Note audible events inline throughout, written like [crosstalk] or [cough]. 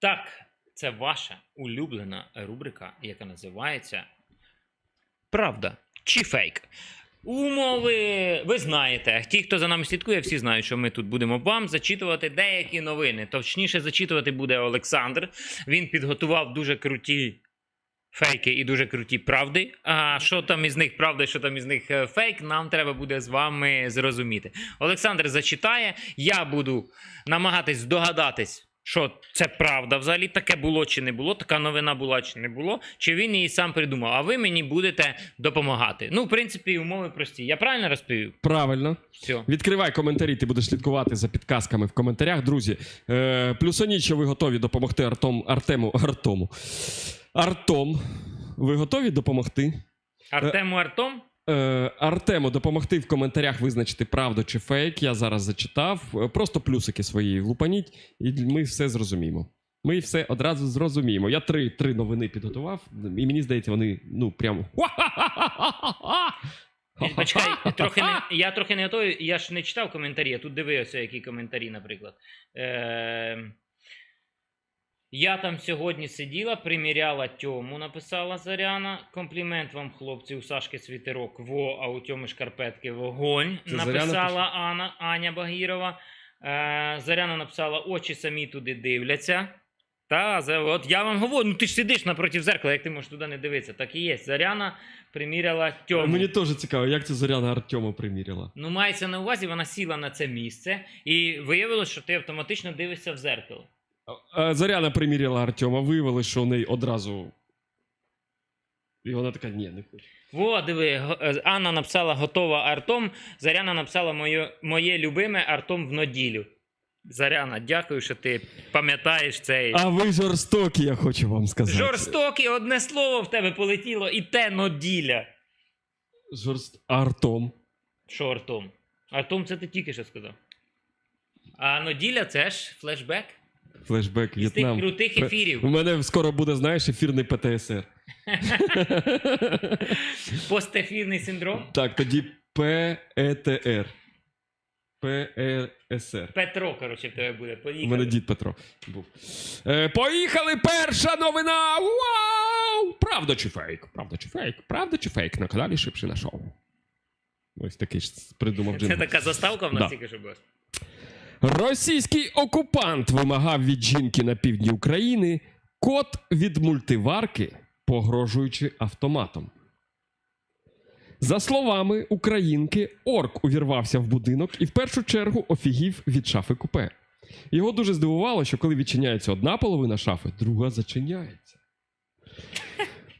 Так, це ваша улюблена рубрика, яка називається Правда чи фейк. Умови ви знаєте. Ті, хто за нами слідкує, всі знають, що ми тут будемо вам зачитувати деякі новини. Точніше, зачитувати буде Олександр. Він підготував дуже круті фейки і дуже круті правди. А що там із них правда, що там із них е, фейк, нам треба буде з вами зрозуміти. Олександр зачитає, я буду намагатись здогадатись. Що це правда взагалі таке було чи не було, така новина була чи не було, чи він її сам придумав, а ви мені будете допомагати. Ну, в принципі, умови прості. Я правильно розповів? Правильно. Все. Відкривай коментарі, ти будеш слідкувати за підказками в коментарях. Друзі, е, плюсаніть, що ви готові допомогти Артом, Артему. Артому. Артом. Ви готові допомогти? Артему Артом. Е, Артему допомогти в коментарях визначити правду чи фейк. Я зараз зачитав. Е, Просто плюсики свої лупаніть, і ми все зрозуміємо. Ми все одразу зрозуміємо. Я три, три новини підготував, і мені здається, вони ну прямо. Почекай, [laughs] трохи не, я трохи не готовий, я ж не читав коментарі, я тут дивився, які коментарі, наприклад. Е, я там сьогодні сиділа, приміряла Тьому, написала Заряна. Комплімент вам, хлопці, у Сашки світерок, во, а у Тьоми шкарпетки вогонь. Це написала Анна, Аня Багірова. Е, Заряна написала, очі самі туди дивляться. Та, за- от я вам говорю, ну ти ж сидиш напроти зеркала, як ти можеш туди не дивитися? Так і є. Заряна приміряла Тьому. Мені теж цікаво, як це Зоряна Артема приміряла. Ну, мається на увазі, вона сіла на це місце, і виявилось, що ти автоматично дивишся в зеркало. А, Зоряна приміряла Артема, виявилось, що у неї одразу. І вона така, ні, не хочу. Во, диви, е, Анна написала готова артом. Заряна написала моє, моє любиме артом в ноділю. Заряна, дякую, що ти пам'ятаєш цей. А ви жорстокі, я хочу вам сказати. Жорстокий, одне слово в тебе полетіло, і те ноділя. Жорст... Артом. Що артом? Артом це ти тільки що сказав. А ноділя це ж флешбек Флешбек із тих В'єтнам. крутих ефірів. У мене скоро буде, знаєш, ефірний ПТСР. [laughs] Постефірний синдром. так, тоді ПЕТР. ПЕСР. Петро, коротше, в тебе буде. У Поїхали. мене дід Петро був. Е, поїхали! Перша новина! Вау! Правда чи фейк? Правда чи фейк? Правда чи фейк? На каналі Шипшина Шоу. Ось такий ж придумав Це джингл. така заставка в нас Да. тільки що була. Російський окупант вимагав від жінки на півдні України код від мультиварки, погрожуючи автоматом. За словами українки, орк увірвався в будинок і в першу чергу офігів від шафи купе. Його дуже здивувало, що коли відчиняється одна половина шафи, друга зачиняється.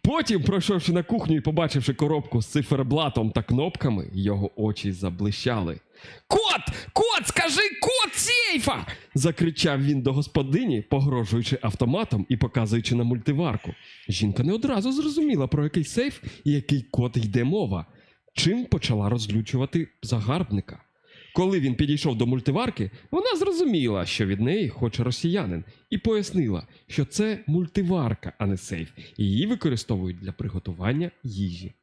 Потім, пройшовши на кухню і побачивши коробку з циферблатом та кнопками, його очі заблищали. Кот! Кот, скажи код сейфа! закричав він до господині, погрожуючи автоматом і показуючи на мультиварку. Жінка не одразу зрозуміла, про який сейф і який код йде мова, чим почала розлючувати загарбника. Коли він підійшов до мультиварки, вона зрозуміла, що від неї хоче росіянин, і пояснила, що це мультиварка, а не сейф, і її використовують для приготування їжі.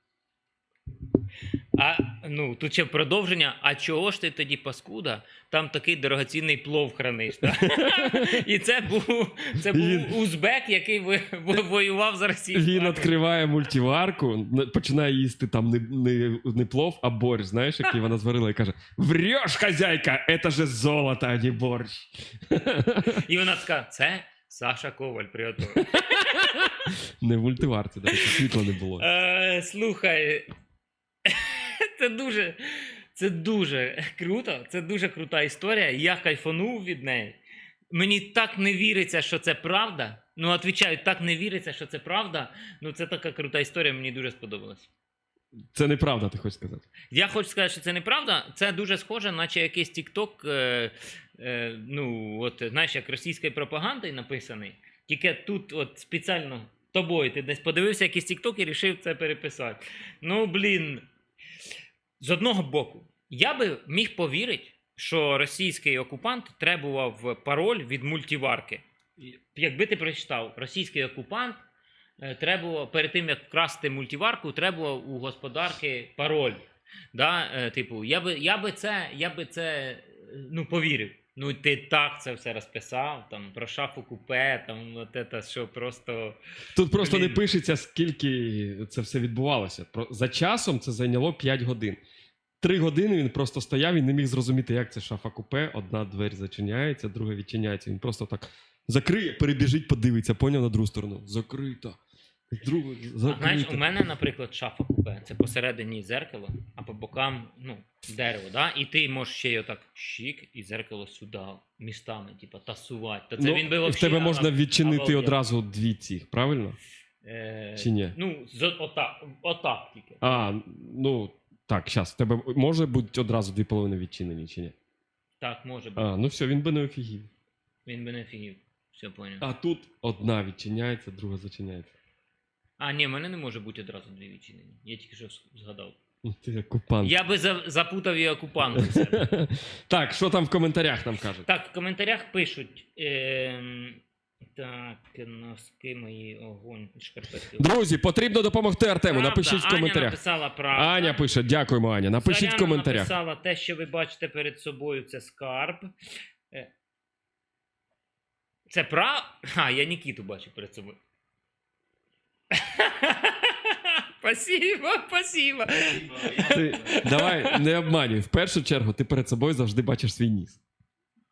Ну тут ще продовження. А чого ж ти тоді паскуда? Там такий дорогоцінний плов храниш. [laughs] І це був це був узбек, який воював за Росію. Він відкриває мультиварку, починає їсти там не, не, не плов, а борщ, знаєш, який вона зварила, і каже: Врєш, хазяйка, це же золото, а не борщ. І вона така: це Саша Коваль приготував. Не в мультиварці, до світла не було. Е, слухай, це дуже, це дуже круто. Це дуже крута історія. Я кайфанув від неї. Мені так не віриться, що це правда. Ну, відповідаю, так не віриться, що це правда. Ну, це така крута історія, мені дуже сподобалась. Це неправда, ти хочеш сказати. Я хочу сказати, що це неправда. Це дуже схоже, наче якийсь TikTok, е, е, ну, от, знаєш, як російською пропагандою написаний. Тільки тут от спеціально тобою ти десь подивився якийсь TikTok і вирішив це переписати. Ну, блін. З одного боку, я би міг повірити, що російський окупант требував пароль від мультиварки. Якби ти прочитав, російський окупант е, требував перед тим, як вкрасти мультиварку, требував у господарки пароль. Да? е, Типу, я би, я би це, я би це е, ну, повірив. Ну, ти так це все розписав, там, про шафу купе, там, от це, що просто. Тут просто не пишеться, скільки це все відбувалося. Про- За часом це зайняло 5 годин. Три години він просто стояв і не міг зрозуміти, як це шафа купе. Одна двері зачиняється, друга відчиняється. Він просто так закриє, перебіжить, подивиться, поняв на другу сторону. Закрита. Другу, А, знаєш, у мене, наприклад, шафа купе. Це посередині зеркало, а по бокам ну, дерево. Да? І ти можеш ще й отак щік і зеркало сюди, містами, типу, тасувати. Та це ну, він би в вообще тебе можна об- відчинити обалдел. одразу дві цих, правильно? Е, Чи ні? Ну, з, отак, отак тільки. А, ну так, зараз. В тебе може бути одразу дві половини відчинені, чи ні? Так, може бути. А, ну все, він би не офігів. Він би не фігів. Все поняв. А тут одна відчиняється, друга зачиняється. А, ні, в мене не може бути одразу дві відчинені. Я тільки що згадав. Ну, Ти окупант. Я би за- запутав і себе. [laughs] так, що там в коментарях нам кажуть? Так, в коментарях пишуть. Ем, так, носки мої огонь, шкарпетки. Друзі, потрібно допомогти Артему. Правда, Напишіть в Аня коментарях. написала правду. Аня пише, дякуємо, Аня. Напишіть в Заряна коментарях. написала те, що ви бачите перед собою, це скарб. Е, Це прав. А, я Нікіту бачу перед собою. [laughs] Спасибо, спасибо. Ти, давай, не обманюй. В першу чергу ти перед собою завжди бачиш свій ніс.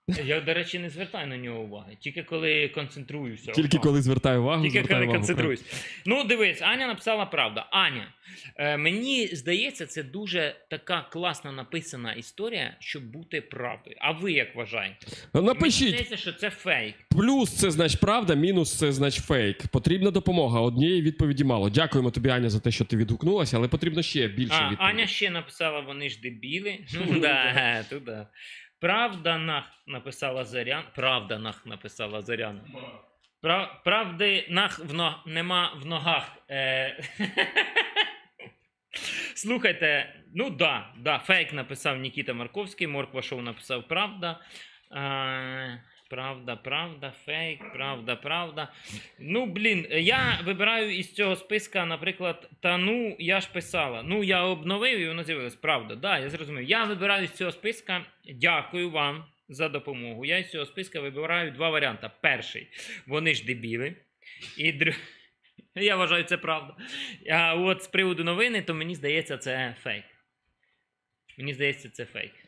Я, до речі, не звертаю на нього уваги. Тільки коли концентруюся. Тільки коли звертаю увагу, Тільки звертаю коли увагу. концентруюсь. Ну, дивись, Аня написала правду. Аня, е, мені здається, це дуже така класно написана історія, щоб бути правдою. А ви як вважаєте? Мені Напишіть. здається, що це фейк. Плюс це значить правда, мінус це значить фейк. Потрібна допомога. Однієї відповіді мало. Дякуємо тобі, Аня, за те, що ти відгукнулася, але потрібно ще більше А, відповідей. Аня ще написала, вони ж дебіли. [laughs] Ну, да, туди. Правда нах написала Зарян. Правда нах написала Зарян. Прав, правди нах в но, нема в ногах. Е... [laughs] Слухайте, ну да, да, фейк написав Нікіта Марковський, Морква Шоу написав правда. Е... Правда, правда, фейк, правда, правда. Ну, блін, я вибираю із цього списка, наприклад, та ну, я ж писала. Ну, я обновив і воно з'явилось. Правда, да, я зрозумів. Я вибираю з цього списка. Дякую вам за допомогу. Я з цього списка вибираю два варіанти. Перший, вони ж дебіли. І друг... [laughs] Я вважаю, це правда. А от з приводу новини, то мені здається, це фейк. Мені здається, це фейк.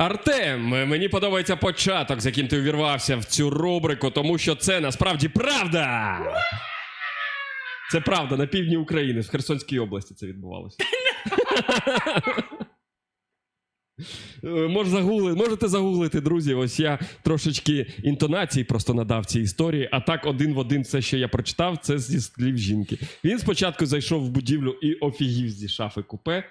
Артем, мені подобається початок, з яким ти увірвався в цю рубрику, тому що це насправді правда. Це правда на півдні України, в Херсонській області це відбувалося. Е, Мож загугли, можете загуглити, друзі. Ось я трошечки інтонації просто надав цій історії, а так один в один все, що я прочитав, це зі слів жінки. Він спочатку зайшов в будівлю і офігів зі шафи купе.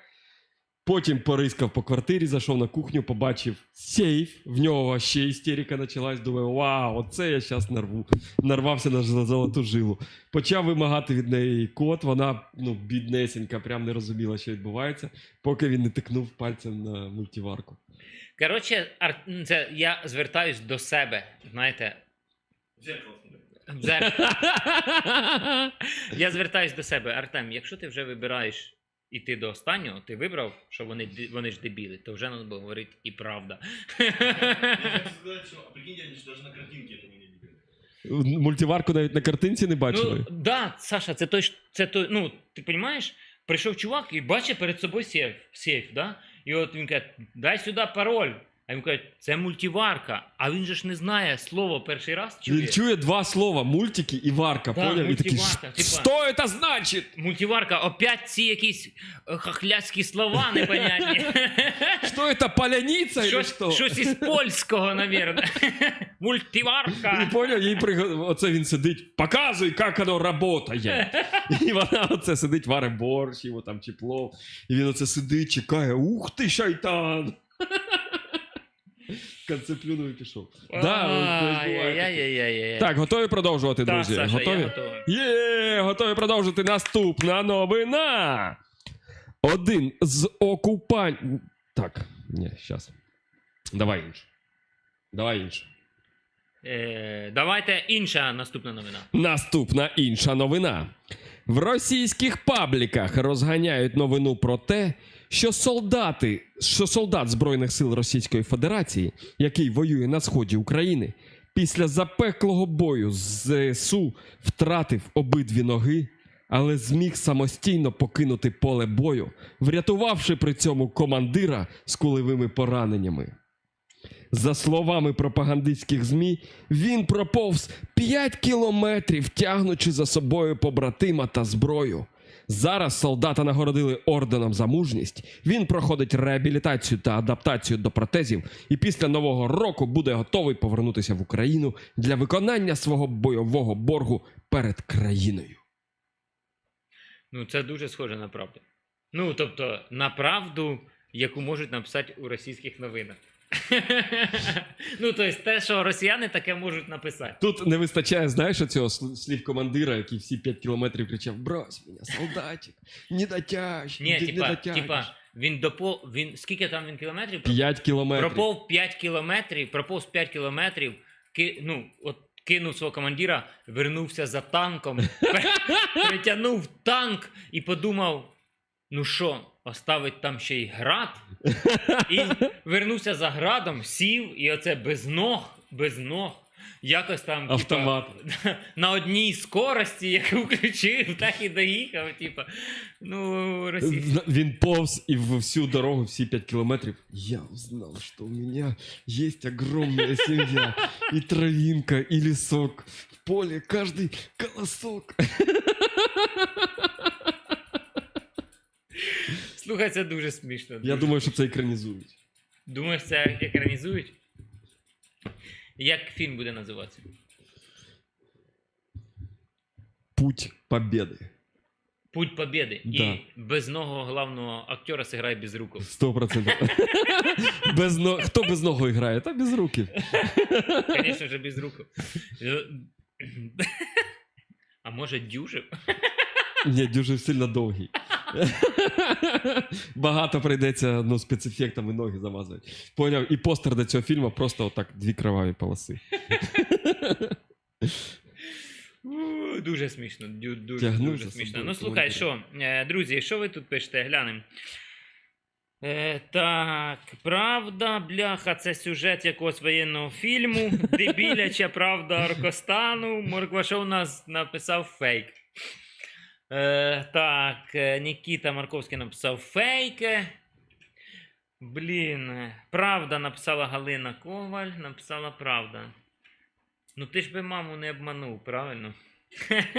Потім порискав по квартирі, зайшов на кухню, побачив сейф. В нього ще істерика почалась. Думаю, вау, оце я зараз нарву. Нарвався на золоту жилу. Почав вимагати від неї код. Вона ну, біднесенька, прям не розуміла, що відбувається, поки він не тикнув пальцем на мультиварку. Коротше, Ар... це я звертаюсь до себе. Знаєте, в зеркало. [laughs] Я звертаюсь до себе, Артем, якщо ти вже вибираєш іти до останнього, ти вибрав, що вони, вони ж дебіли, то вже треба було говорити і правда. Видели. Мультиварку навіть на картинці не бачили. Ну, да, Саша, це той, це той, ну, ти розумієш, прийшов чувак і бачить перед собою сейф, сейф, да? І от він каже, дай сюди пароль. А він каже, це мультиварка. А він же ж не знає слово перший раз чує. Він чує два слова: мультики і варка. Да, поняв? І такий, мультиварка, що це значить? Мультиварка, опять ці якісь е, хахляцькі слова непонятні. [laughs] Що це паляниця? щось, що? щось із польського, навірно. [laughs] І Мультиварка. поняв, їй приг... оце він сидить, показуй, як воно працює. [laughs] І вона оце сидить, варить борщ, йому там чи плов. І він оце сидить, чекає, ух ти, шайтан! Концеплюнув і пішов. Так, готові продовжувати, друзі? Готові? Є, готові продовжити наступна новина. Один з окупантів. Так, ні, зараз. Давай інше. Давай інше. Е, давайте інша наступна новина. Наступна інша новина. В російських пабліках розганяють новину про те, що солдати, що солдат Збройних сил Російської Федерації, який воює на сході України, після запеклого бою з ЗСУ втратив обидві ноги, але зміг самостійно покинути поле бою, врятувавши при цьому командира з кулевими пораненнями. За словами пропагандистських ЗМІ, він проповз 5 кілометрів, тягнучи за собою побратима та зброю. Зараз солдата нагородили орденом за мужність. Він проходить реабілітацію та адаптацію до протезів і після нового року буде готовий повернутися в Україну для виконання свого бойового боргу перед країною. Ну, це дуже схоже на правду. Ну, тобто, на правду, яку можуть написати у російських новинах. Ну, тобто, те, що росіяни таке можуть написати. Тут не вистачає, знаєш, цього слів командира, який всі 5 кілометрів кричав: Брось мене, солдатик, не дотяж, Ні, не типа, дотягнеш». типа, він допо... він скільки там він кілометрів? 5 кілометрів. Проповз 5 кілометрів, проповз 5 кілометрів, ки... ну, от кинув свого командира, вернувся за танком, [laughs] притягнув танк і подумав: ну що, оставить там ще й град? [laughs] І вернувся за градом, сів, і оце без ног, без ног. Якось там типа, [laughs] на одній скорості, яку включив, [laughs] так і доїхав. Типа, ну, російські. Зна- Він повз і всю дорогу, всі 5 кілометрів. Я узнал, что у меня есть огромная семья, и травинка, и лесок. В поле каждый колосок. Слухай, це дуже смішно. Я думаю, що це екранізують. Думаєш, це екранізують? Як фільм буде називатися? Путь победы. Путь Побєди. Да. І безного главного актера сыграє без руку. Сто процентів. [laughs] Хто без ногу грає? Та без руки. Звісно ж, без руку. [clears throat] А може дюжив? Ні, дуже сильно довгий. [laughs] Багато прийдеться ну, спецефектами ноги замазувати. Поняв? І постер до цього фільму просто отак дві кроваві полоси. У, Дуже смішно. дю- Дуже, Тягнув дуже за смішно. собою Ну слухай, що, е, друзі, що ви тут пишете? Глянемо. Е, так, правда, бляха, це сюжет якогось воєнного фільму. Дебіляча правда Оркостану. Морквашов нас написав фейк. Е, так, е, Нікіта Марковський написав фейк. Блін, правда написала Галина Коваль, написала правда. Ну ти ж би маму не обманув, правильно? [laughs]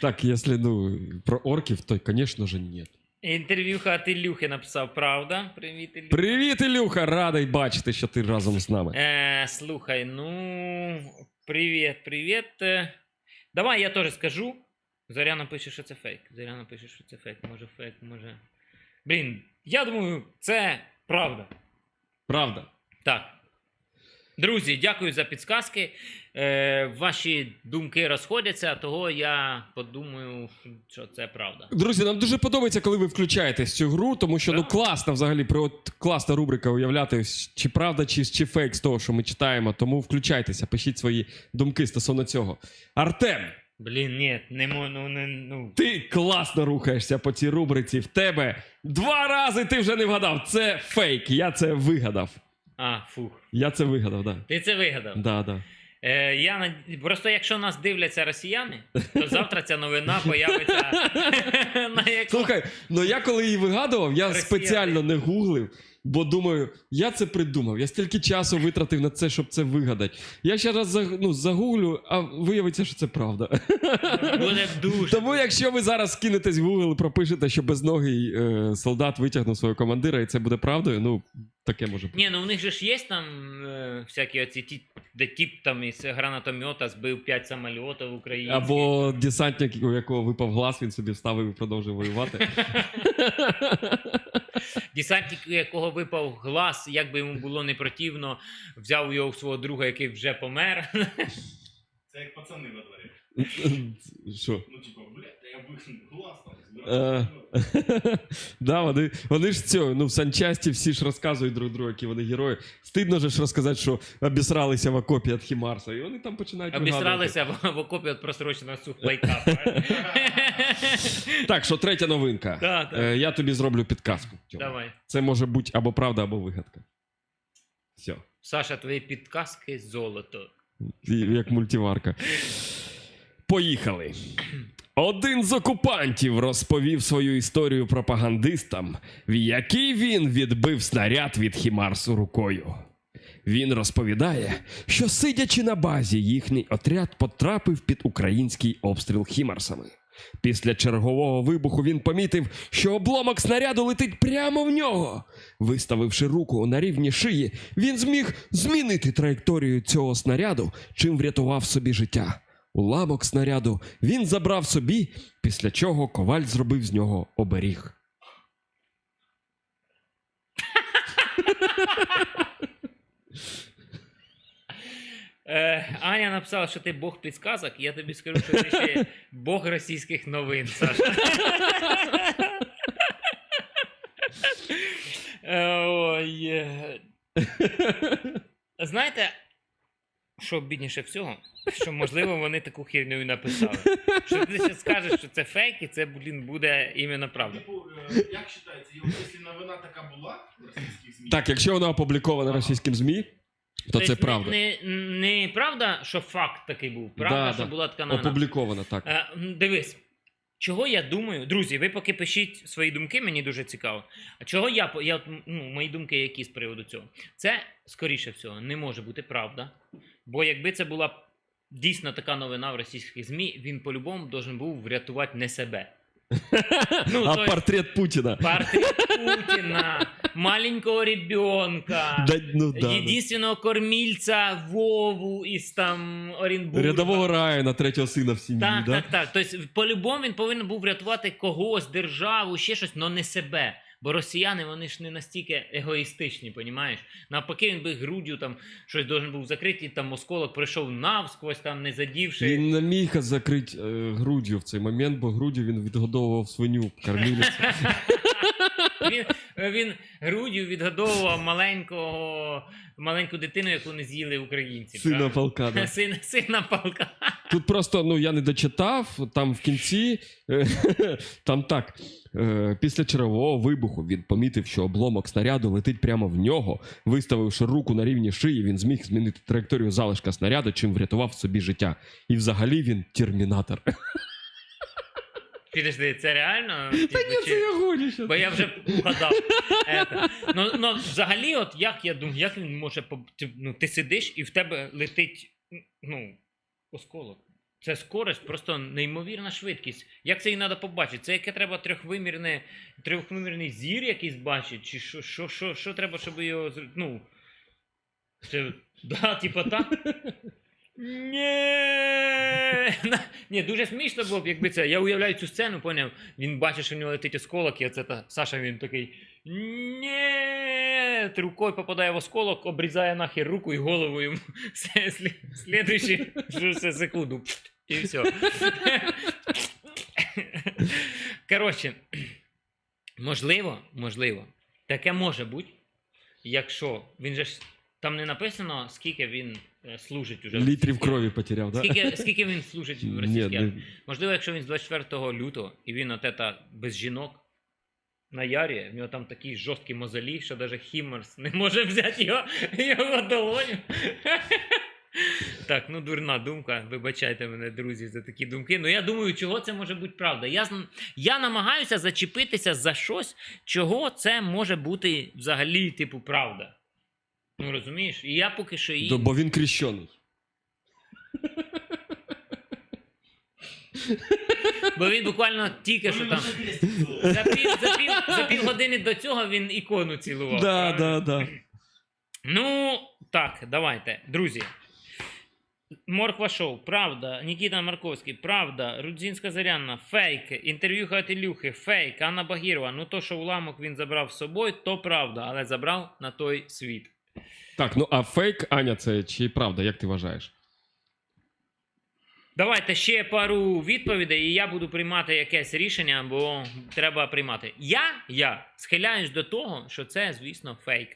Так, якщо ну, про орків, то, звісно ж, ні. Інтерв'юха от Ілюхи написав правда. Привіт, Ілюха. Привіт, Ілюха! Радий бачити, що ти разом з нами. Е, слухай, ну. Привіт, привіт. Е, Давай я теж скажу. Зоряна пише, що це фейк. Зоряна пише, що це фейк. Може фейк, може. Блін, я думаю, це правда. Правда. Так. Друзі, дякую за підсказки. Е, ваші думки розходяться, того я подумаю, що це правда. Друзі, нам дуже подобається, коли ви включаєтесь в цю гру, тому що ну Так. класно взагалі при класна рубрика уявляти, чи правда, чи, чи фейк з того, що ми читаємо. Тому включайтеся, пишіть свої думки стосовно цього. Артем, Блін, ні, не мо- ну, не, ну. ти класно рухаєшся по цій рубриці. В тебе два рази ти вже не вгадав. Це фейк. Я це вигадав. А, фух. Я це вигадав, да. Ти це вигадав. Да, да. Е, я над- Просто якщо нас дивляться росіяни, то завтра ця новина [laughs] появиться [laughs] на якому... Слухай, ну я коли її вигадував, я Росіяни. спеціально не гуглив, бо думаю, я це придумав. Я стільки часу витратив на це, щоб це вигадати. Я ще раз ну, загуглю, а виявиться, що це правда. Буде дуже. Тому, якщо ви зараз скинетесь в Google і пропишете, що безногий е, солдат витягнув свого командира, і це буде правдою, ну таке може бути. Ні, ну у них же ж є там е, всякі оці ті, де тип там із гранатомета збив 5 самольотів українських. Або десантник, у якого випав глаз, він собі вставив і продовжив воювати. [laughs] Десантник, у якого випав глаз, як би йому було не противно, взяв його у свого друга, який вже помер. Це як пацани на дворі. Що? Ну, типу, блядь, Е. [laughs] Да, вони, вони ж цього, ну в санчасті всі ж розказують друг другу, які вони герої. Стидно же ж розказати, що обісралися в окопі від Хімарса, і вони там починають. Обістралися в, в окопі від просроченого сухпайка. [laughs] Так, що третя новинка. Е, я тобі зроблю підказку. Давай. Це може бути або правда, або вигадка. Все. Саша, твої підказки золото. Як мультиварка. Поїхали. [clears throat] Один з окупантів розповів свою історію пропагандистам, в якій він відбив снаряд від Хімарсу рукою. Він розповідає, що сидячи на базі, їхній отряд потрапив під український обстріл Хімарсами. Після чергового вибуху він помітив, що обломок снаряду летить прямо в нього. Виставивши руку на рівні шиї, він зміг змінити траєкторію цього снаряду, чим врятував собі життя. Уламок снаряду він забрав собі, після чого коваль зробив з нього оберіг. Е, Аня написала, що ти Бог підказок. Я тобі скажу, що ти ще Бог російських новин, Саша. Ой. Знаєте, що бідніше всього? Що можливо вони таку херню і написали. Що ти ще скажеш, що це фейк, і це, блін, буде іменно правда. Типу, е, як вважається, якщо новина така була в російських ЗМІ, Так, якщо вона опублікована російським ЗМІ, то це Тобто правда. Не, не, не правда, що факт такий був. Правда, Да, що да. була така новина. Опублікована, так. Е, м, Дивись, чого я думаю, друзі, ви поки пишіть свої думки, мені дуже цікаво. А чого я, я ну, мої думки які з приводу цього? Це, скоріше всього, не може бути правда. Бо якби це була дійсно така новина в російських ЗМІ, він по-любому должен був врятувати не себе. [laughs] ну, а есть- портрет Путина. Портрет [laughs] Путіна, маленького ребенка. Да, ну, да, да. Единственного кормільця Вову из там Оренбурга. Рядового Райана, третього сина в сім'ї, Так, да? так, так. Тобто, по-любому він повинен був врятувати когось, державу, ще щось, але не себе. Бо росіяни вони ж не настільки егоїстичні, понімаєш? Навпаки, він би груддю там щось должен був закрити, і там осколок прийшов навсквозь, там не задівши. Він не міг закрити е, груддю в цей момент, бо груддю він відгодовував свиню, кормілицю. [laughs] Він, він груддю відгодовував маленького, маленьку дитину, яку не з'їли українці. Сина правда? полка. Да. [laughs] Сина, сина полка. Тут просто ну я не дочитав. Там в кінці е, [laughs] там так. е, Після чергового вибуху він помітив, що обломок снаряду летить прямо в нього. Виставивши руку на рівні шиї, він зміг змінити траєкторію залишка снаряду, чим врятував собі життя. І взагалі він термінатор. [laughs] Підожди, це реально? Та Типу, ні, чи- це я гоню щас. Бо я вже угадав. Ну, ну, взагалі, от як я думаю, як він може ти, ну, ти сидиш і в тебе летить ну, осколок. Це скорость, просто неймовірна швидкість. Як це її треба побачити? Це яке треба трьохвимірне, трьохвимірний зір якийсь бачити? Чи що, що, що, що треба, щоб його. Ну. Це, да, типа так. Ні, [laughs] Ні, дуже смішно було б, якби це. Я уявляю цю сцену, поняв. Він бачить, що в нього летить осколок, і оце та Саша він такий. Ні, рукою попадає в осколок, обрізає нахер руку і голову йому. [laughs] Все, слі- Слідуючі що це, секунду. І все. [laughs] Коротше, можливо, можливо, таке може бути, якщо він же ж там не написано, скільки він служить уже. Літрів крові потеряв, да? Скільки, скільки він служить в російській армії? не- Можливо, якщо він з 24 лютого і він от ета без жінок на ярі, в нього там такі жорсткі мозолі, що навіть Хіммерс не може взяти його, його долоню. Так, ну дурна думка. Вибачайте мене, друзі, за такі думки. Ну я думаю, чого це може бути правда. Я, я намагаюся зачепитися за щось, чого це може бути взагалі, типу, правда. Ну розумієш? І я поки що її. Бо він крещений. Бо він буквально тільки що там. За пів, за, пів, за півгодини до цього він ікону цілував. Да, правильно? да, да. Ну, так, давайте, друзі. Морква шоу, правда. Нікіта Марковський, правда. Рудзінська Зарянна, фейк. Інтерв'ю Хатилюхи, фейк. Анна Багірова. Ну то, що уламок він забрав з собою, то правда, але забрав на той світ. Так, ну а фейк, Аня, це чи правда, як ти вважаєш? Давайте ще пару відповідей, і я буду приймати якесь рішення, бо треба приймати. Я, я схиляюсь до того, що це, звісно, фейк.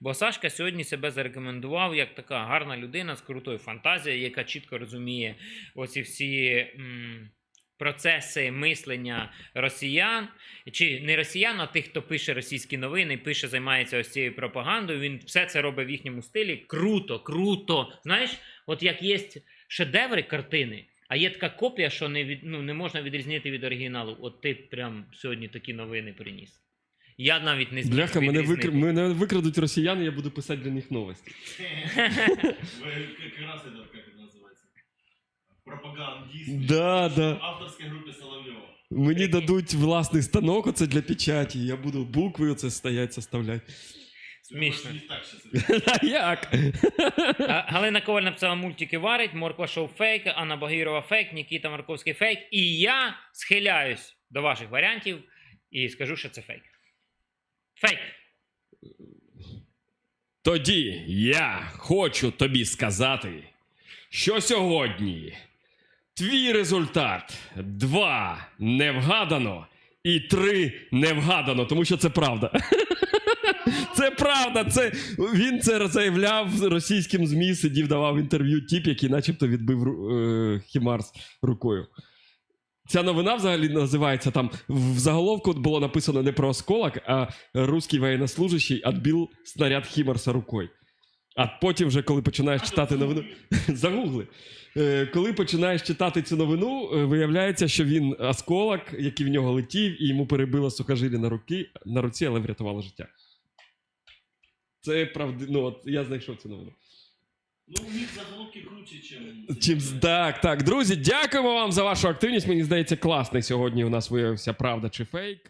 Бо Сашка сьогодні себе зарекомендував як така гарна людина з крутою фантазією, яка чітко розуміє оці всі м, процеси мислення росіян, чи не росіян, а тих, хто пише російські новини, пише, займається ось цією пропагандою. Він все це робить в їхньому стилі. Круто, круто. Знаєш, от як є шедеври картини. А є така копія, що не від, ну, не можна відрізнити від оригіналу. От ти прям сьогодні такі новини приніс. Я навіть не зміг Бляха, мене, викр... мене викрадуть росіяни, я буду писати для них новості. [laughs] Пропагандист. Да, да. В авторской группе Соловьева. Мені дадуть власний станок, оце для печаті. Я буду букви оце стоять, составляти. Смішно. [laughs] Як? Галина Коваль написала мультики варить, Морква Шоу фейк, Анна Багірова фейк, Нікіта Марковський фейк. І я схиляюсь до ваших варіантів і скажу, що це фейк. Фейк. Тоді я хочу тобі сказати, що сьогодні твій результат два не вгадано і три не вгадано, тому що це правда. [laughs] Це правда. Це він це заявляв російським ЗМІ, сидів, давав інтерв'ю тіп, який начебто відбив е, Хімарс рукою. Ця новина взагалі називається там в заголовку було написано не про осколок, а русський воєннослужащий відбив снаряд Хімарса рукою. А потім, вже коли починаєш читати новину, [laughs] загугли. Е, коли починаєш читати цю новину, е, виявляється, що він осколок, який в нього летів, і йому перебило сухожилля на руки, на руці, але врятувало життя. Це правда. Ну, от я знайшов цю новину. Ну, у них заголовки круче, чем... Чим так, так, друзі, дякуємо вам за вашу активність. Мені здається, класний сьогодні у нас виявився правда чи фейк.